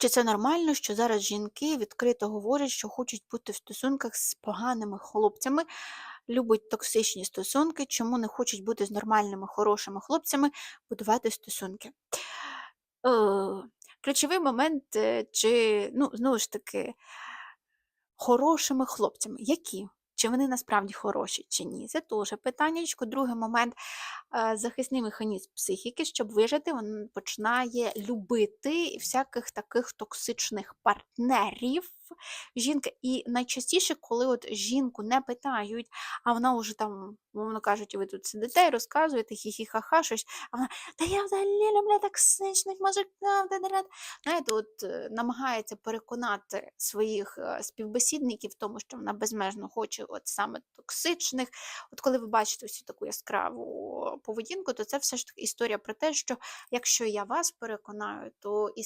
Чи це нормально, що зараз жінки відкрито говорять, що хочуть бути в стосунках з поганими хлопцями, любить токсичні стосунки, чому не хочуть бути з нормальними, хорошими хлопцями, будувати стосунки? Е, ключовий момент, е, чи, ну, знову ж таки, хорошими хлопцями. Які? Чи вони насправді хороші, чи ні? Це теж питання. Другий момент е, захисний механізм психіки, щоб вижити, він починає любити всяких таких токсичних партнерів. Жінка, і найчастіше, коли от жінку не питають, а вона вже там, мовно кажуть, ви тут сидите і розказуєте хі-хі-ха-ха, щось, а вона, та я взагалі люблю токсичних мужиків, знаєте, от е, намагається переконати своїх е, співбесідників в тому, що вона безмежно хоче от саме токсичних. От коли ви бачите всю таку яскраву поведінку, то це все ж таки історія про те, що якщо я вас переконаю, то і